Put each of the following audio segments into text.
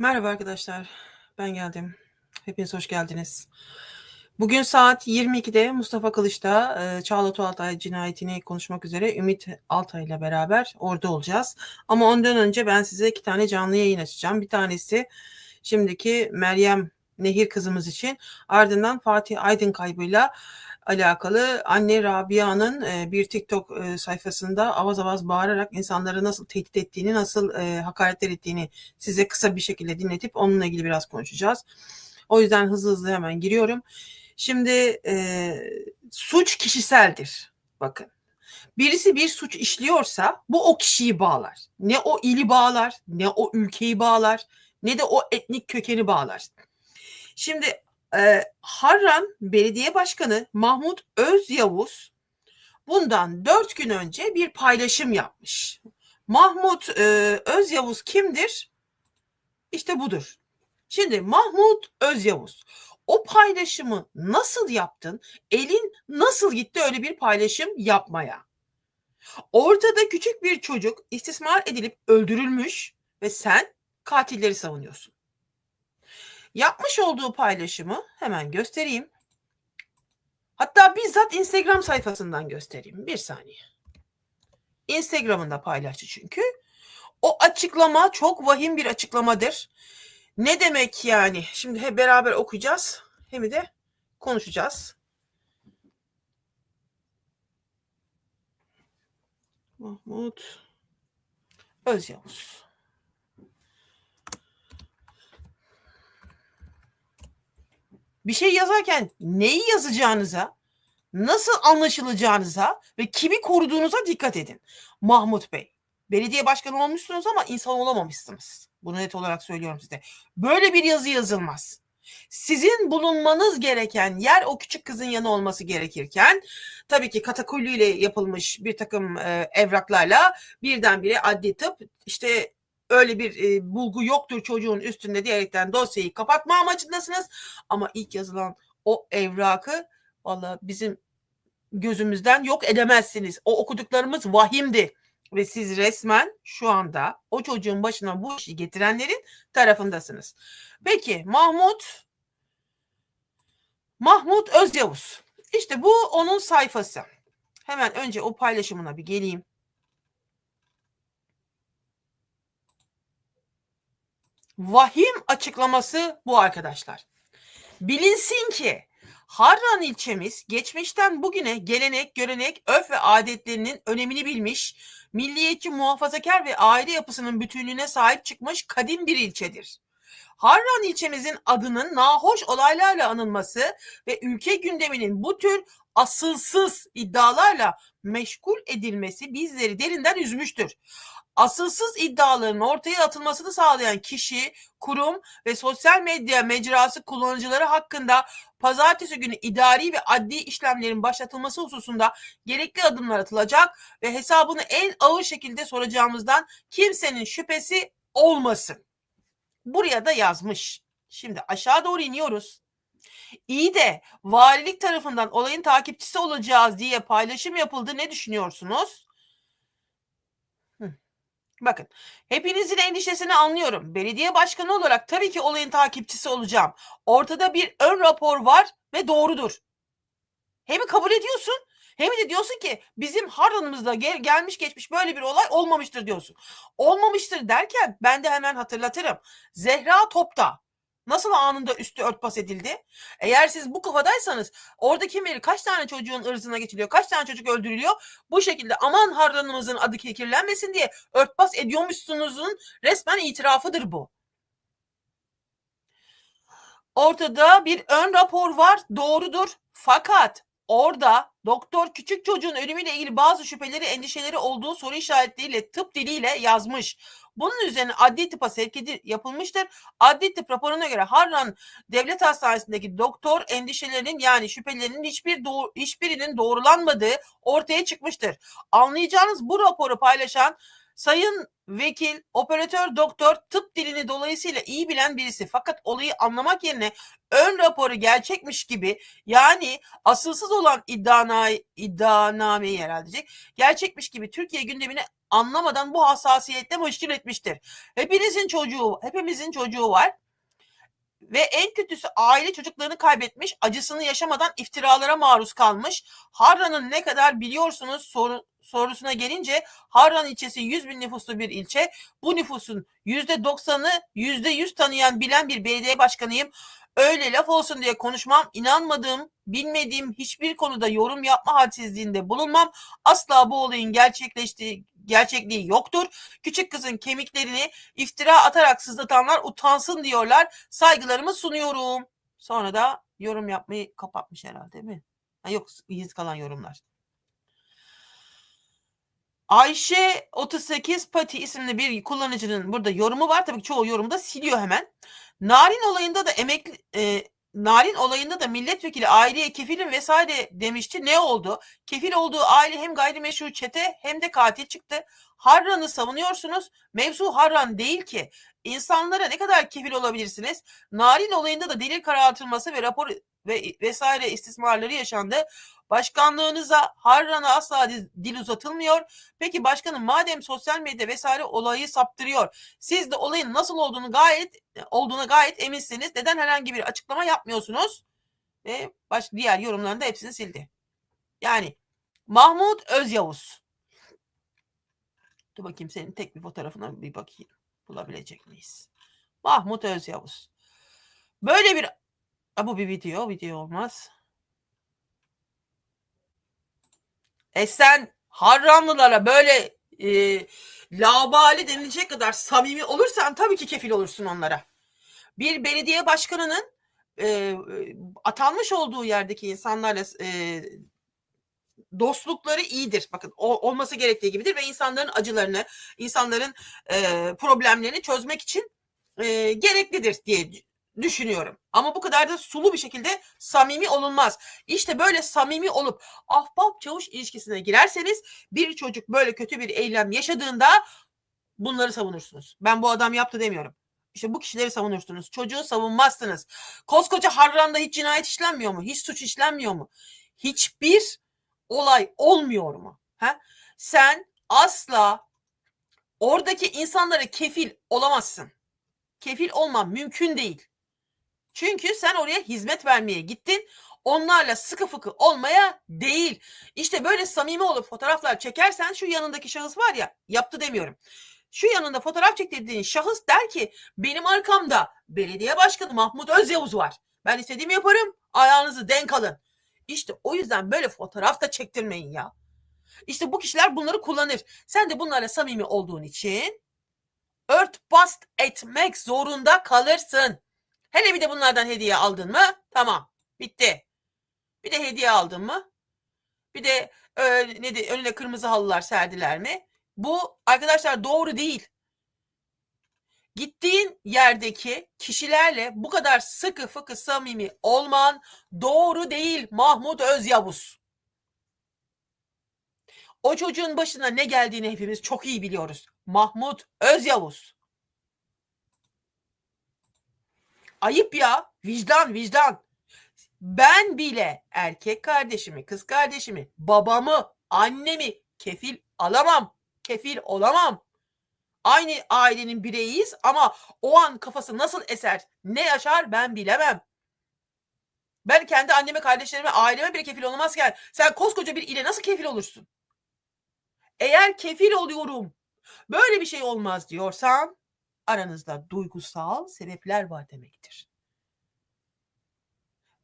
Merhaba arkadaşlar. Ben geldim. Hepiniz hoş geldiniz. Bugün saat 22'de Mustafa Kılıç'ta e, Çağla Tuğaltay cinayetini konuşmak üzere Ümit Altay ile beraber orada olacağız. Ama ondan önce ben size iki tane canlı yayın açacağım. Bir tanesi şimdiki Meryem Nehir kızımız için ardından Fatih Aydın kaybıyla alakalı anne Rabia'nın e, bir TikTok e, sayfasında avaz avaz bağırarak insanları nasıl tehdit ettiğini, nasıl e, hakaretler ettiğini size kısa bir şekilde dinletip onunla ilgili biraz konuşacağız. O yüzden hızlı hızlı hemen giriyorum. Şimdi e, suç kişiseldir. Bakın. Birisi bir suç işliyorsa bu o kişiyi bağlar. Ne o ili bağlar, ne o ülkeyi bağlar, ne de o etnik kökeni bağlar. Şimdi e, Harran Belediye Başkanı Mahmut Özyavuz bundan dört gün önce bir paylaşım yapmış. Mahmut e, Özyavuz kimdir? İşte budur. Şimdi Mahmut Özyavuz o paylaşımı nasıl yaptın? Elin nasıl gitti öyle bir paylaşım yapmaya? Ortada küçük bir çocuk istismar edilip öldürülmüş ve sen katilleri savunuyorsun. Yapmış olduğu paylaşımı hemen göstereyim. Hatta bizzat Instagram sayfasından göstereyim. Bir saniye. Instagram'ında paylaştı çünkü. O açıklama çok vahim bir açıklamadır. Ne demek yani? Şimdi hep beraber okuyacağız. Hem de konuşacağız. Mahmut Özyavuz. Bir şey yazarken neyi yazacağınıza, nasıl anlaşılacağınıza ve kimi koruduğunuza dikkat edin. Mahmut Bey, belediye başkanı olmuşsunuz ama insan olamamışsınız. Bunu net olarak söylüyorum size. Böyle bir yazı yazılmaz. Sizin bulunmanız gereken yer o küçük kızın yanı olması gerekirken tabii ki katakulli ile yapılmış bir takım e, evraklarla birdenbire adli tıp işte öyle bir e, bulgu yoktur çocuğun üstünde diyerekten dosyayı kapatma amacındasınız. Ama ilk yazılan o evrakı valla bizim gözümüzden yok edemezsiniz. O okuduklarımız vahimdi. Ve siz resmen şu anda o çocuğun başına bu işi getirenlerin tarafındasınız. Peki Mahmut Mahmut Özyavuz. İşte bu onun sayfası. Hemen önce o paylaşımına bir geleyim. Vahim açıklaması bu arkadaşlar. Bilinsin ki Harran ilçemiz geçmişten bugüne gelenek, görenek, örf ve adetlerinin önemini bilmiş, milliyetçi, muhafazakar ve aile yapısının bütünlüğüne sahip çıkmış kadim bir ilçedir. Harran ilçemizin adının nahoş olaylarla anılması ve ülke gündeminin bu tür asılsız iddialarla meşgul edilmesi bizleri derinden üzmüştür asılsız iddiaların ortaya atılmasını sağlayan kişi, kurum ve sosyal medya mecrası kullanıcıları hakkında pazartesi günü idari ve adli işlemlerin başlatılması hususunda gerekli adımlar atılacak ve hesabını en ağır şekilde soracağımızdan kimsenin şüphesi olmasın. Buraya da yazmış. Şimdi aşağı doğru iniyoruz. İyi de valilik tarafından olayın takipçisi olacağız diye paylaşım yapıldı. Ne düşünüyorsunuz? Bakın hepinizin endişesini anlıyorum. Belediye başkanı olarak tabii ki olayın takipçisi olacağım. Ortada bir ön rapor var ve doğrudur. Hem kabul ediyorsun hem de diyorsun ki bizim Harran'ımızda gel, gelmiş geçmiş böyle bir olay olmamıştır diyorsun. Olmamıştır derken ben de hemen hatırlatırım. Zehra Top'ta Nasıl anında üstü örtbas edildi? Eğer siz bu kafadaysanız orada kim kaç tane çocuğun ırzına geçiliyor, kaç tane çocuk öldürülüyor. Bu şekilde aman harranımızın adı kirlenmesin diye örtbas ediyormuşsunuzun resmen itirafıdır bu. Ortada bir ön rapor var doğrudur fakat orada doktor küçük çocuğun ölümüyle ilgili bazı şüpheleri endişeleri olduğu soru işaretleriyle tıp diliyle yazmış. Bunun üzerine adli tıpa sevk yapılmıştır. Adli tıp raporuna göre Harran Devlet Hastanesi'ndeki doktor endişelerinin yani şüphelerinin hiçbir doğru, hiçbirinin doğrulanmadığı ortaya çıkmıştır. Anlayacağınız bu raporu paylaşan Sayın vekil, operatör doktor tıp dilini dolayısıyla iyi bilen birisi. Fakat olayı anlamak yerine ön raporu gerçekmiş gibi yani asılsız olan iddiana, iddianameyi herhalde. Gerçekmiş gibi Türkiye gündemine anlamadan bu hassasiyetle meşgul etmiştir. Hepinizin çocuğu, hepimizin çocuğu var. Ve en kötüsü aile çocuklarını kaybetmiş, acısını yaşamadan iftiralara maruz kalmış. Harran'ın ne kadar biliyorsunuz soru, sorusuna gelince Harran ilçesi 100 bin nüfuslu bir ilçe. Bu nüfusun %90'ı %100 tanıyan bilen bir belediye başkanıyım. Öyle laf olsun diye konuşmam, inanmadığım, bilmediğim hiçbir konuda yorum yapma hadsizliğinde bulunmam. Asla bu olayın gerçekleştiği gerçekliği yoktur. Küçük kızın kemiklerini iftira atarak sızlatanlar utansın diyorlar. Saygılarımı sunuyorum. Sonra da yorum yapmayı kapatmış herhalde değil mi? Ha, yok iz kalan yorumlar. Ayşe 38 Pati isimli bir kullanıcının burada yorumu var. Tabii ki çoğu yorumu da siliyor hemen. Narin olayında da emekli e, Narin olayında da milletvekili aileye kefilim vesaire demişti. Ne oldu? Kefil olduğu aile hem gayrimeşru çete hem de katil çıktı. Harran'ı savunuyorsunuz. Mevzu Harran değil ki. İnsanlara ne kadar kefil olabilirsiniz? Narin olayında da delil karartılması ve rapor ve vesaire istismarları yaşandı. Başkanlığınıza Harran'a asla dil uzatılmıyor. Peki başkanım madem sosyal medya vesaire olayı saptırıyor. Siz de olayın nasıl olduğunu gayet olduğuna gayet eminsiniz. Neden herhangi bir açıklama yapmıyorsunuz? Ve baş, diğer yorumlarında hepsini sildi. Yani Mahmut Özyavuz. Dur bakayım senin tek bir fotoğrafına bir bakayım. Bulabilecek miyiz? Mahmut Özyavuz. Böyle bir Ha, bu bir video. Video olmaz. E sen Harranlılara böyle e, labali denilecek kadar samimi olursan tabii ki kefil olursun onlara. Bir belediye başkanının e, atanmış olduğu yerdeki insanlarla e, dostlukları iyidir. Bakın o, olması gerektiği gibidir ve insanların acılarını, insanların e, problemlerini çözmek için e, gereklidir diye düşünüyorum. Ama bu kadar da sulu bir şekilde samimi olunmaz. İşte böyle samimi olup ahbap çavuş ilişkisine girerseniz bir çocuk böyle kötü bir eylem yaşadığında bunları savunursunuz. Ben bu adam yaptı demiyorum. İşte bu kişileri savunursunuz. Çocuğu savunmazsınız. Koskoca Harran'da hiç cinayet işlenmiyor mu? Hiç suç işlenmiyor mu? Hiçbir olay olmuyor mu? Ha? Sen asla oradaki insanlara kefil olamazsın. Kefil olman mümkün değil. Çünkü sen oraya hizmet vermeye gittin. Onlarla sıkı fıkı olmaya değil. İşte böyle samimi olup fotoğraflar çekersen şu yanındaki şahıs var ya yaptı demiyorum. Şu yanında fotoğraf çektirdiğin şahıs der ki benim arkamda belediye başkanı Mahmut Özyavuz var. Ben istediğimi yaparım ayağınızı denk alın. İşte o yüzden böyle fotoğraf da çektirmeyin ya. İşte bu kişiler bunları kullanır. Sen de bunlarla samimi olduğun için ört bast etmek zorunda kalırsın. Hele bir de bunlardan hediye aldın mı? Tamam. Bitti. Bir de hediye aldın mı? Bir de e, ne de, önüne kırmızı halılar serdiler mi? Bu arkadaşlar doğru değil. Gittiğin yerdeki kişilerle bu kadar sıkı fıkı samimi olman doğru değil Mahmut Özyavuz. O çocuğun başına ne geldiğini hepimiz çok iyi biliyoruz. Mahmut Özyavuz. Ayıp ya. Vicdan, vicdan. Ben bile erkek kardeşimi, kız kardeşimi, babamı, annemi kefil alamam. Kefil olamam. Aynı ailenin bireyiyiz ama o an kafası nasıl eser, ne yaşar ben bilemem. Ben kendi anneme, kardeşlerime, aileme bile kefil olamazken sen koskoca bir ile nasıl kefil olursun? Eğer kefil oluyorum, böyle bir şey olmaz diyorsan aranızda duygusal sebepler var demektir.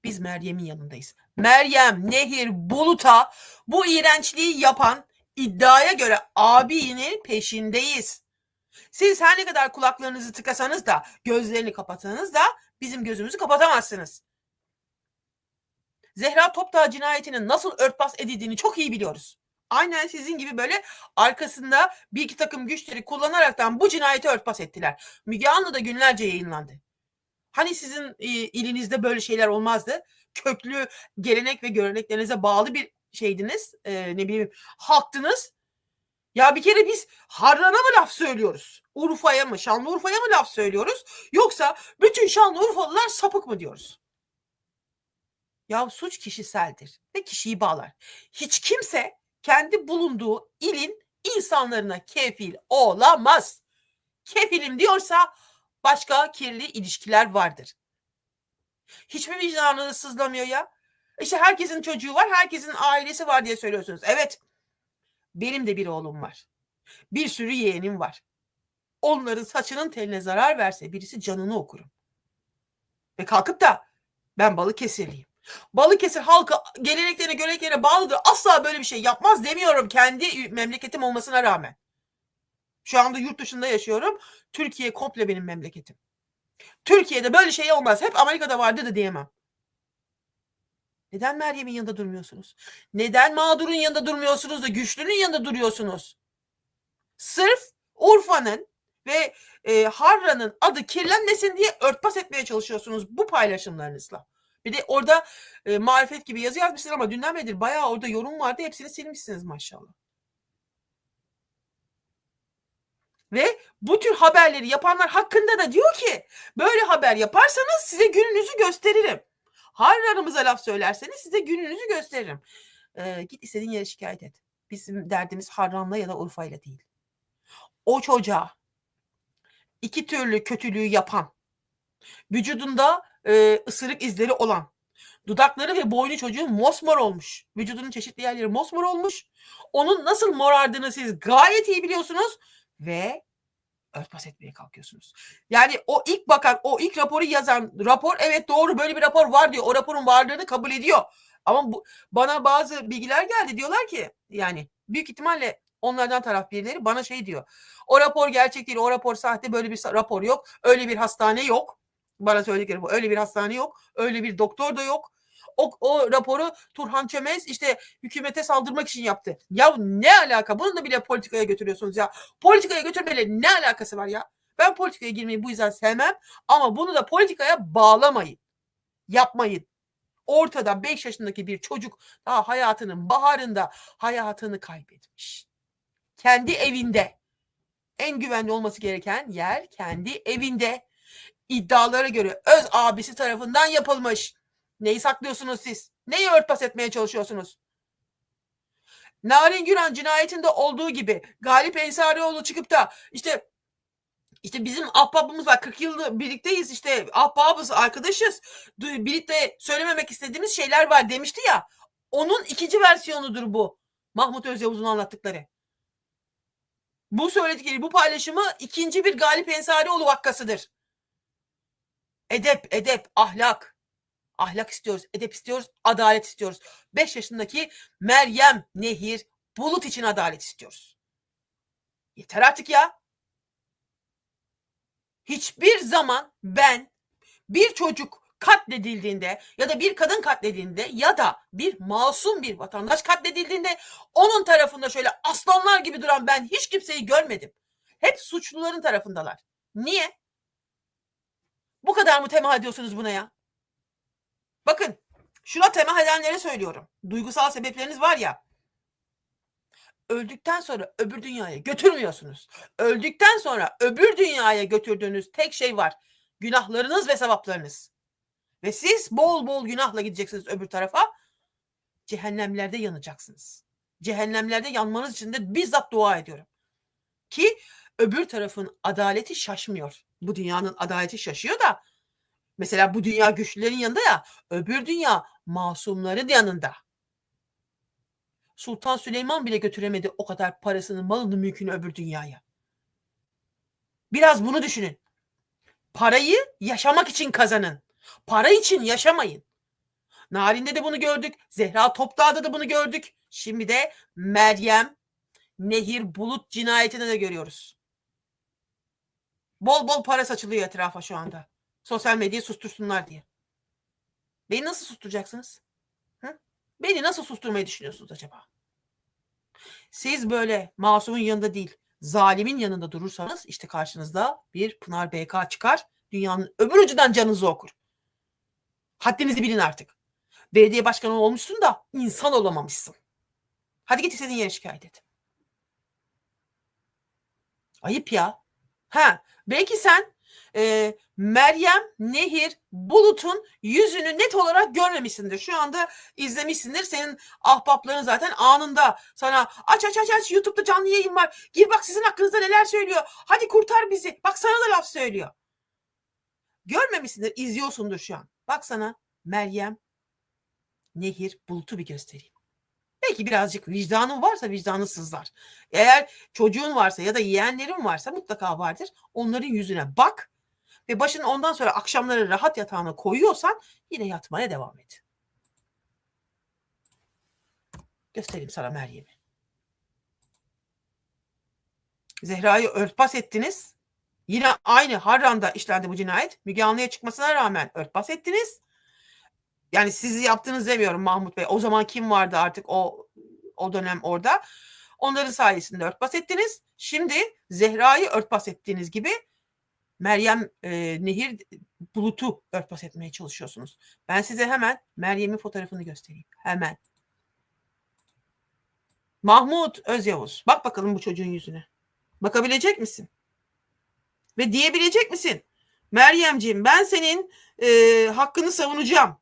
Biz Meryem'in yanındayız. Meryem, Nehir, Bulut'a bu iğrençliği yapan iddiaya göre abinin peşindeyiz. Siz her ne kadar kulaklarınızı tıkasanız da gözlerini kapatsanız da bizim gözümüzü kapatamazsınız. Zehra Topdağ cinayetinin nasıl örtbas edildiğini çok iyi biliyoruz. Aynen sizin gibi böyle arkasında bir iki takım güçleri kullanaraktan bu cinayeti örtbas ettiler. Müge Anlı da günlerce yayınlandı. Hani sizin e, ilinizde böyle şeyler olmazdı? Köklü gelenek ve göreneklerinize bağlı bir şeydiniz. E, ne bileyim halktınız. Ya bir kere biz Harran'a mı laf söylüyoruz? Urfa'ya mı, Şanlıurfa'ya mı laf söylüyoruz? Yoksa bütün Şanlıurfalılar sapık mı diyoruz? Ya suç kişiseldir ve kişiyi bağlar. Hiç kimse kendi bulunduğu ilin insanlarına kefil olamaz. Kefilim diyorsa başka kirli ilişkiler vardır. Hiçbir vicdanınız sızlamıyor ya. İşte herkesin çocuğu var, herkesin ailesi var diye söylüyorsunuz. Evet, benim de bir oğlum var. Bir sürü yeğenim var. Onların saçının teline zarar verse birisi canını okurum. Ve kalkıp da ben Balıkesirliyim. Balıkesir halkı geleneklerine göreneklerine bağlıdır. Asla böyle bir şey yapmaz demiyorum kendi memleketim olmasına rağmen. Şu anda yurt dışında yaşıyorum. Türkiye komple benim memleketim. Türkiye'de böyle şey olmaz. Hep Amerika'da vardı da diyemem. Neden Meryem'in yanında durmuyorsunuz? Neden mağdurun yanında durmuyorsunuz da güçlünün yanında duruyorsunuz? Sırf Urfa'nın ve e, Harra'nın adı kirlenmesin diye örtbas etmeye çalışıyorsunuz bu paylaşımlarınızla. Bir de orada e, marifet gibi yazı yazmışsınız ama dünden beridir bayağı orada yorum vardı. Hepsini silmişsiniz maşallah. Ve bu tür haberleri yapanlar hakkında da diyor ki böyle haber yaparsanız size gününüzü gösteririm. Harranımıza laf söylerseniz size gününüzü gösteririm. Ee, git istediğin yere şikayet et. Bizim derdimiz Harran'la ya da Urfa'yla değil. O çocuğa iki türlü kötülüğü yapan, vücudunda e, ısırık izleri olan, dudakları ve boynu çocuğun mosmor olmuş. Vücudunun çeşitli yerleri mosmor olmuş. Onun nasıl morardığını siz gayet iyi biliyorsunuz ve örtbas etmeye kalkıyorsunuz. Yani o ilk bakan, o ilk raporu yazan rapor evet doğru böyle bir rapor var diyor. O raporun varlığını kabul ediyor. Ama bu, bana bazı bilgiler geldi. Diyorlar ki yani büyük ihtimalle onlardan taraf birileri bana şey diyor. O rapor gerçek değil, o rapor sahte, böyle bir rapor yok. Öyle bir hastane yok. Bana söyledikleri bu. Öyle bir hastane yok. Öyle bir doktor da yok. O, o raporu Turhan Çömez işte hükümete saldırmak için yaptı. Ya ne alaka? Bunu da bile politikaya götürüyorsunuz ya. Politikaya götürmeyle ne alakası var ya? Ben politikaya girmeyi bu yüzden sevmem ama bunu da politikaya bağlamayın. Yapmayın. Ortada 5 yaşındaki bir çocuk daha hayatının baharında hayatını kaybetmiş. Kendi evinde. En güvenli olması gereken yer kendi evinde. İddialara göre öz abisi tarafından yapılmış. Neyi saklıyorsunuz siz? Neyi örtbas etmeye çalışıyorsunuz? Narin Güran cinayetinde olduğu gibi Galip Ensarioğlu çıkıp da işte işte bizim ahbabımız var 40 yıldır birlikteyiz işte ahbabız arkadaşız birlikte söylememek istediğimiz şeyler var demişti ya onun ikinci versiyonudur bu Mahmut Özyavuz'un anlattıkları. Bu söyledikleri bu paylaşımı ikinci bir Galip Ensarioğlu vakkasıdır. Edep, edep, ahlak. Ahlak istiyoruz, edep istiyoruz, adalet istiyoruz. 5 yaşındaki Meryem Nehir Bulut için adalet istiyoruz. Yeter artık ya. Hiçbir zaman ben bir çocuk katledildiğinde ya da bir kadın katledildiğinde ya da bir masum bir vatandaş katledildiğinde onun tarafında şöyle aslanlar gibi duran ben hiç kimseyi görmedim. Hep suçluların tarafındalar. Niye? Bu kadar mı temah ediyorsunuz buna ya? Bakın şuna temah edenlere söylüyorum. Duygusal sebepleriniz var ya. Öldükten sonra öbür dünyaya götürmüyorsunuz. Öldükten sonra öbür dünyaya götürdüğünüz tek şey var. Günahlarınız ve sevaplarınız. Ve siz bol bol günahla gideceksiniz öbür tarafa. Cehennemlerde yanacaksınız. Cehennemlerde yanmanız için de bizzat dua ediyorum. Ki öbür tarafın adaleti şaşmıyor. Bu dünyanın adaleti şaşıyor da Mesela bu dünya güçlülerin yanında ya öbür dünya masumların yanında. Sultan Süleyman bile götüremedi o kadar parasını, malını, mülkünü öbür dünyaya. Biraz bunu düşünün. Parayı yaşamak için kazanın. Para için yaşamayın. Narin'de de bunu gördük. Zehra Topdağ'da da bunu gördük. Şimdi de Meryem Nehir Bulut cinayetini de görüyoruz. Bol bol para saçılıyor etrafa şu anda. Sosyal medyayı sustursunlar diye. Beni nasıl susturacaksınız? Hı? Beni nasıl susturmayı düşünüyorsunuz acaba? Siz böyle masumun yanında değil, zalimin yanında durursanız işte karşınızda bir Pınar BK çıkar. Dünyanın öbür ucundan canınızı okur. Haddinizi bilin artık. Belediye başkanı olmuşsun da insan olamamışsın. Hadi git istediğin yere şikayet et. Ayıp ya. Ha, belki sen e, Meryem Nehir Bulut'un yüzünü net olarak görmemişsindir. Şu anda izlemişsindir. Senin ahbapların zaten anında sana aç aç aç aç YouTube'da canlı yayın var. Gir bak sizin hakkınızda neler söylüyor. Hadi kurtar bizi. Bak sana da laf söylüyor. Görmemişsindir. izliyorsundur şu an. Bak sana Meryem Nehir Bulut'u bir göstereyim. Belki birazcık vicdanın varsa vicdanı sızlar. Eğer çocuğun varsa ya da yeğenlerin varsa mutlaka vardır. Onların yüzüne bak ve başını ondan sonra akşamları rahat yatağına koyuyorsan yine yatmaya devam et. Göstereyim sana Meryem'i. Zehra'yı örtbas ettiniz. Yine aynı Harran'da işlendi bu cinayet. Müge Anlı'ya çıkmasına rağmen örtbas ettiniz. Yani sizi yaptınız demiyorum Mahmut Bey. O zaman kim vardı artık o o dönem orada? Onların sayesinde örtbas ettiniz. Şimdi Zehra'yı örtbas ettiğiniz gibi Meryem e, Nehir Bulut'u örtbas etmeye çalışıyorsunuz. Ben size hemen Meryem'in fotoğrafını göstereyim. Hemen. Mahmut Özyavuz. Bak bakalım bu çocuğun yüzüne. Bakabilecek misin? Ve diyebilecek misin? Meryemciğim ben senin e, hakkını savunacağım.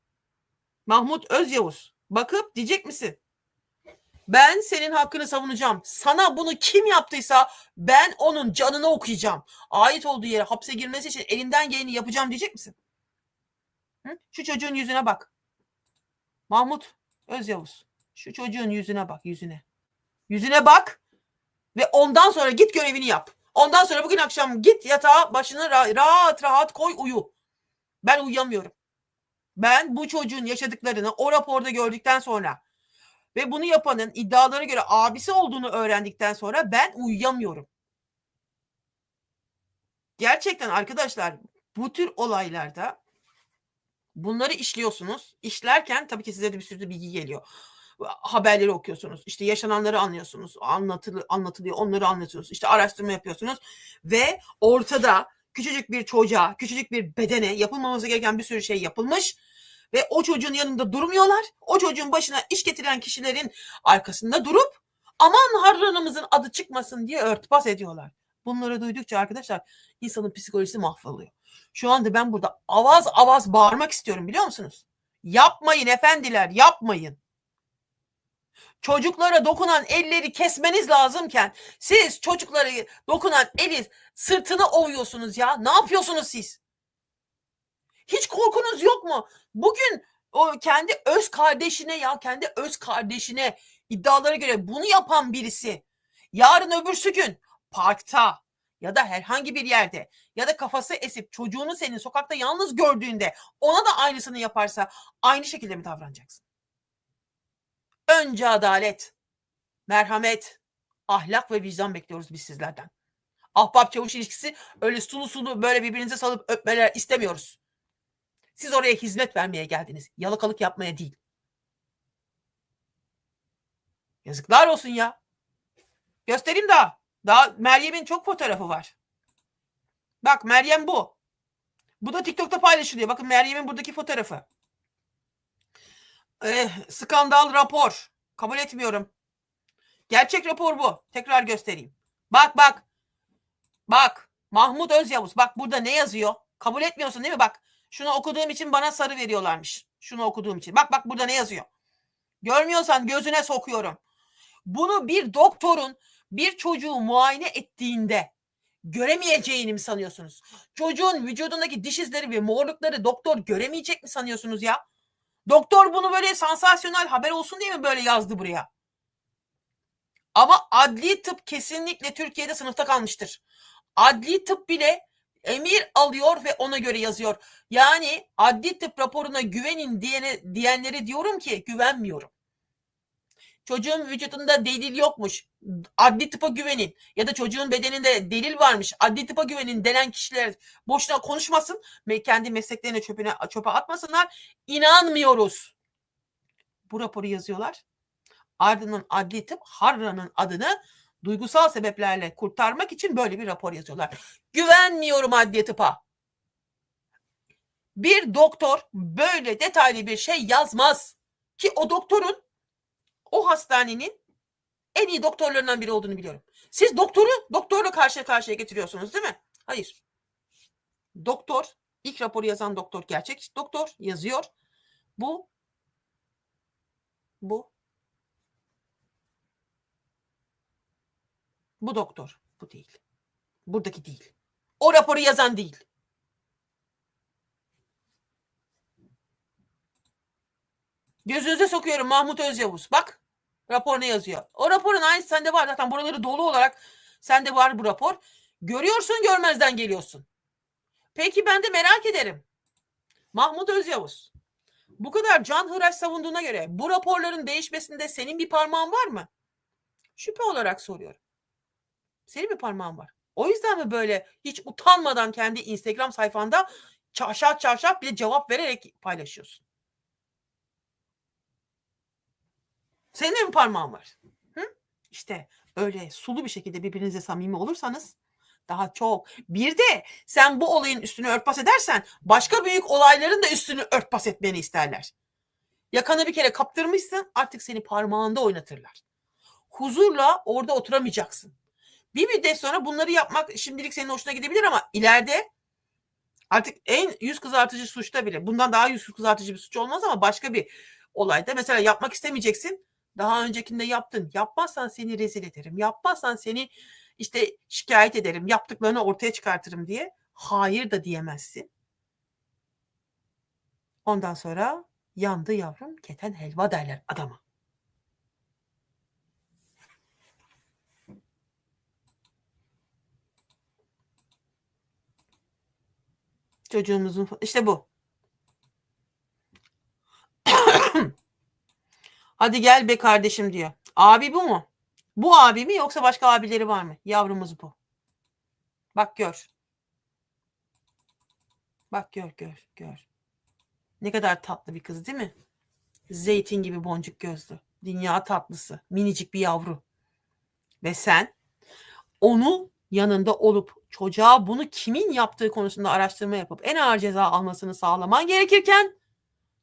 Mahmut Özyavuz. Bakıp diyecek misin? Ben senin hakkını savunacağım. Sana bunu kim yaptıysa ben onun canını okuyacağım. Ait olduğu yere hapse girmesi için elinden geleni yapacağım diyecek misin? Hı? Şu çocuğun yüzüne bak. Mahmut Özyavuz. Şu çocuğun yüzüne bak yüzüne. Yüzüne bak ve ondan sonra git görevini yap. Ondan sonra bugün akşam git yatağa başını rahat rahat koy uyu. Ben uyuyamıyorum. Ben bu çocuğun yaşadıklarını o raporda gördükten sonra ve bunu yapanın iddialara göre abisi olduğunu öğrendikten sonra ben uyuyamıyorum. Gerçekten arkadaşlar bu tür olaylarda bunları işliyorsunuz. İşlerken tabii ki size de bir sürü bilgi geliyor. Haberleri okuyorsunuz. İşte yaşananları anlıyorsunuz. Anlatılıyor, anlatılıyor. Onları anlatıyorsunuz. İşte araştırma yapıyorsunuz ve ortada küçücük bir çocuğa, küçücük bir bedene yapılmaması gereken bir sürü şey yapılmış ve o çocuğun yanında durmuyorlar. O çocuğun başına iş getiren kişilerin arkasında durup aman harranımızın adı çıkmasın diye örtbas ediyorlar. Bunları duydukça arkadaşlar insanın psikolojisi mahvoluyor. Şu anda ben burada avaz avaz bağırmak istiyorum biliyor musunuz? Yapmayın efendiler yapmayın. Çocuklara dokunan elleri kesmeniz lazımken siz çocuklara dokunan eli sırtını ovuyorsunuz ya. Ne yapıyorsunuz siz? Hiç korkunuz yok mu? Bugün o kendi öz kardeşine ya kendi öz kardeşine iddialara göre bunu yapan birisi yarın öbürsü gün parkta ya da herhangi bir yerde ya da kafası esip çocuğunu senin sokakta yalnız gördüğünde ona da aynısını yaparsa aynı şekilde mi davranacaksın? Önce adalet, merhamet, ahlak ve vicdan bekliyoruz biz sizlerden. Ahbap çavuş ilişkisi öyle sulu sulu böyle birbirinize salıp öpmeler istemiyoruz. Siz oraya hizmet vermeye geldiniz. Yalakalık yapmaya değil. Yazıklar olsun ya. Göstereyim daha. Daha Meryem'in çok fotoğrafı var. Bak Meryem bu. Bu da TikTok'ta paylaşılıyor. Bakın Meryem'in buradaki fotoğrafı. Eh, skandal rapor. Kabul etmiyorum. Gerçek rapor bu. Tekrar göstereyim. Bak bak. Bak. Mahmut Özyavuz. Bak burada ne yazıyor? Kabul etmiyorsun değil mi? Bak. Şunu okuduğum için bana sarı veriyorlarmış. Şunu okuduğum için. Bak bak burada ne yazıyor? Görmüyorsan gözüne sokuyorum. Bunu bir doktorun bir çocuğu muayene ettiğinde göremeyeceğini mi sanıyorsunuz? Çocuğun vücudundaki diş izleri ve morlukları doktor göremeyecek mi sanıyorsunuz ya? Doktor bunu böyle sansasyonel haber olsun diye mi böyle yazdı buraya? Ama adli tıp kesinlikle Türkiye'de sınıfta kalmıştır. Adli tıp bile emir alıyor ve ona göre yazıyor. Yani adli tıp raporuna güvenin diyene, diyenlere diyorum ki güvenmiyorum. Çocuğun vücudunda delil yokmuş. Adli tıpa güvenin. Ya da çocuğun bedeninde delil varmış. Adli tıpa güvenin denen kişiler boşuna konuşmasın. ve Kendi mesleklerine çöpüne, çöpe atmasınlar. İnanmıyoruz. Bu raporu yazıyorlar. Ardından adli tıp Harra'nın adını duygusal sebeplerle kurtarmak için böyle bir rapor yazıyorlar. Güvenmiyorum adli tıpa. Bir doktor böyle detaylı bir şey yazmaz. Ki o doktorun o hastanenin en iyi doktorlarından biri olduğunu biliyorum. Siz doktoru doktorla karşı karşıya getiriyorsunuz değil mi? Hayır. Doktor, ilk raporu yazan doktor gerçek doktor yazıyor. Bu bu bu doktor. Bu değil. Buradaki değil. O raporu yazan değil. Gözünüze sokuyorum Mahmut Özyavuz. Bak rapor ne yazıyor. O raporun aynısı sende var. Zaten buraları dolu olarak sende var bu rapor. Görüyorsun görmezden geliyorsun. Peki ben de merak ederim. Mahmut Özyavuz. Bu kadar can hıraş savunduğuna göre bu raporların değişmesinde senin bir parmağın var mı? Şüphe olarak soruyorum. Senin bir parmağın var. O yüzden mi böyle hiç utanmadan kendi Instagram sayfanda çarşaf çarşaf bir de cevap vererek paylaşıyorsun? Senin de mi parmağın var? Hı? İşte öyle sulu bir şekilde birbirinize samimi olursanız daha çok. Bir de sen bu olayın üstünü örtbas edersen başka büyük olayların da üstünü örtbas etmeni isterler. Yakanı bir kere kaptırmışsın artık seni parmağında oynatırlar. Huzurla orada oturamayacaksın. Bir müddet sonra bunları yapmak şimdilik senin hoşuna gidebilir ama ileride artık en yüz kızartıcı suçta bile bundan daha yüz kızartıcı bir suç olmaz ama başka bir olayda mesela yapmak istemeyeceksin. Daha öncekinde yaptın. Yapmazsan seni rezil ederim. Yapmazsan seni işte şikayet ederim. Yaptıklarını ortaya çıkartırım diye. Hayır da diyemezsin. Ondan sonra yandı yavrum keten helva derler adama. Çocuğumuzun işte bu. Hadi gel be kardeşim diyor. Abi bu mu? Bu abi mi yoksa başka abileri var mı? Yavrumuz bu. Bak gör. Bak gör gör gör. Ne kadar tatlı bir kız değil mi? Zeytin gibi boncuk gözlü. Dünya tatlısı. Minicik bir yavru. Ve sen onu yanında olup çocuğa bunu kimin yaptığı konusunda araştırma yapıp en ağır ceza almasını sağlaman gerekirken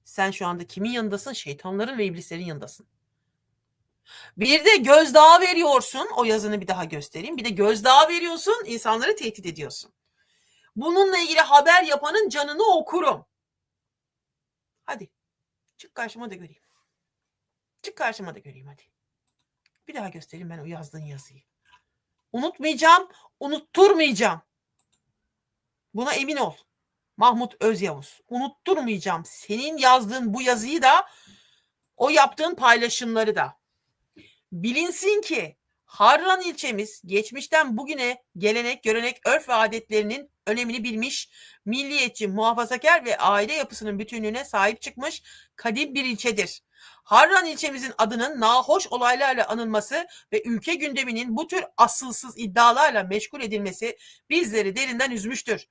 sen şu anda kimin yanındasın? Şeytanların ve iblislerin yanındasın. Bir de gözdağı veriyorsun. O yazını bir daha göstereyim. Bir de gözdağı veriyorsun. insanları tehdit ediyorsun. Bununla ilgili haber yapanın canını okurum. Hadi. Çık karşıma da göreyim. Çık karşıma da göreyim hadi. Bir daha göstereyim ben o yazdığın yazıyı. Unutmayacağım, unutturmayacağım. Buna emin ol. Mahmut Özyavuz. Unutturmayacağım. Senin yazdığın bu yazıyı da o yaptığın paylaşımları da. Bilinsin ki Harran ilçemiz geçmişten bugüne gelenek, görenek, örf ve adetlerinin önemini bilmiş, milliyetçi, muhafazakar ve aile yapısının bütünlüğüne sahip çıkmış kadim bir ilçedir. Harran ilçemizin adının nahoş olaylarla anılması ve ülke gündeminin bu tür asılsız iddialarla meşgul edilmesi bizleri derinden üzmüştür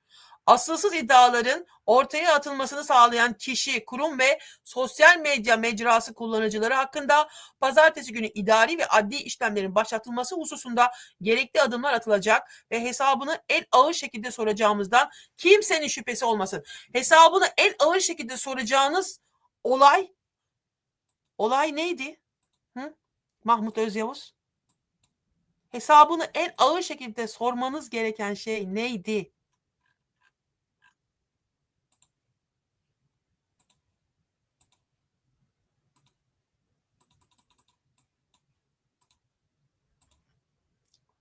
asılsız iddiaların ortaya atılmasını sağlayan kişi, kurum ve sosyal medya mecrası kullanıcıları hakkında pazartesi günü idari ve adli işlemlerin başlatılması hususunda gerekli adımlar atılacak ve hesabını en ağır şekilde soracağımızdan kimsenin şüphesi olmasın. Hesabını en ağır şekilde soracağınız olay olay neydi? Hı? Mahmut Özyavuz. Hesabını en ağır şekilde sormanız gereken şey neydi?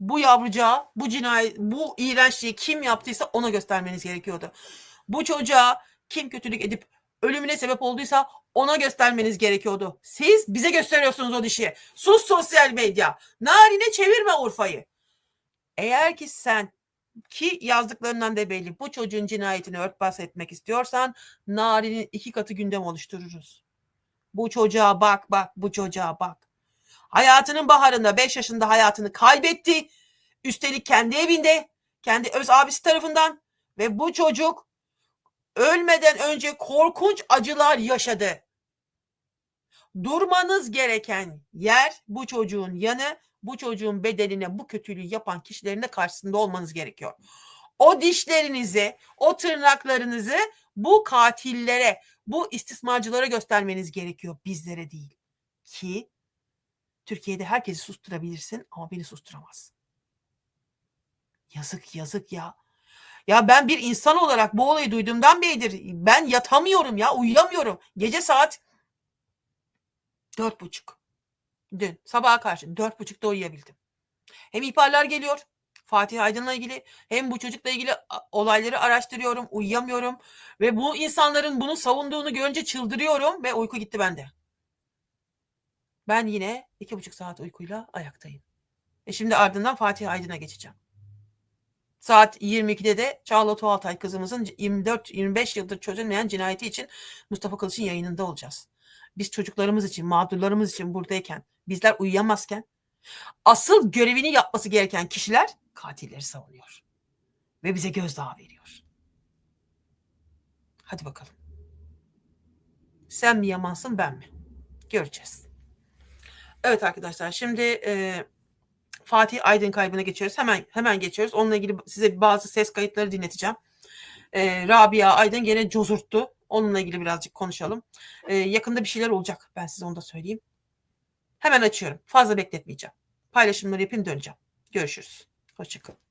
Bu yavrucağa bu cinayet bu iğrençliği kim yaptıysa ona göstermeniz gerekiyordu. Bu çocuğa kim kötülük edip ölümüne sebep olduysa ona göstermeniz gerekiyordu. Siz bize gösteriyorsunuz o dişi. Sus sosyal medya. Narine çevirme Urfa'yı. Eğer ki sen ki yazdıklarından da belli bu çocuğun cinayetini örtbas etmek istiyorsan Nari'nin iki katı gündem oluştururuz. Bu çocuğa bak bak bu çocuğa bak. Hayatının baharında 5 yaşında hayatını kaybetti. Üstelik kendi evinde, kendi öz abisi tarafından ve bu çocuk ölmeden önce korkunç acılar yaşadı. Durmanız gereken yer bu çocuğun yanı, bu çocuğun bedeline bu kötülüğü yapan kişilerin de karşısında olmanız gerekiyor. O dişlerinizi, o tırnaklarınızı bu katillere, bu istismarcılara göstermeniz gerekiyor bizlere değil. Ki Türkiye'de herkesi susturabilirsin ama beni susturamazsın. Yazık yazık ya. Ya ben bir insan olarak bu olayı duyduğumdan beridir ben yatamıyorum ya uyuyamıyorum. Gece saat dört buçuk. Dün sabaha karşı dört buçukta uyuyabildim. Hem ihbarlar geliyor Fatih Aydın'la ilgili hem bu çocukla ilgili olayları araştırıyorum, uyuyamıyorum ve bu insanların bunu savunduğunu görünce çıldırıyorum ve uyku gitti bende. Ben yine iki buçuk saat uykuyla ayaktayım. E şimdi ardından Fatih Aydın'a geçeceğim. Saat 22'de de Çağla Tuğaltay kızımızın 24-25 yıldır çözülmeyen cinayeti için Mustafa Kılıç'ın yayınında olacağız. Biz çocuklarımız için, mağdurlarımız için buradayken, bizler uyuyamazken asıl görevini yapması gereken kişiler katilleri savunuyor. Ve bize gözdağı veriyor. Hadi bakalım. Sen mi yamansın ben mi? Göreceğiz. Evet arkadaşlar şimdi e, Fatih Aydın kaybına geçiyoruz. Hemen hemen geçiyoruz. Onunla ilgili size bazı ses kayıtları dinleteceğim. E, Rabia Aydın gene cozurttu. Onunla ilgili birazcık konuşalım. E, yakında bir şeyler olacak. Ben size onu da söyleyeyim. Hemen açıyorum. Fazla bekletmeyeceğim. Paylaşımları yapayım döneceğim. Görüşürüz. Hoşçakalın.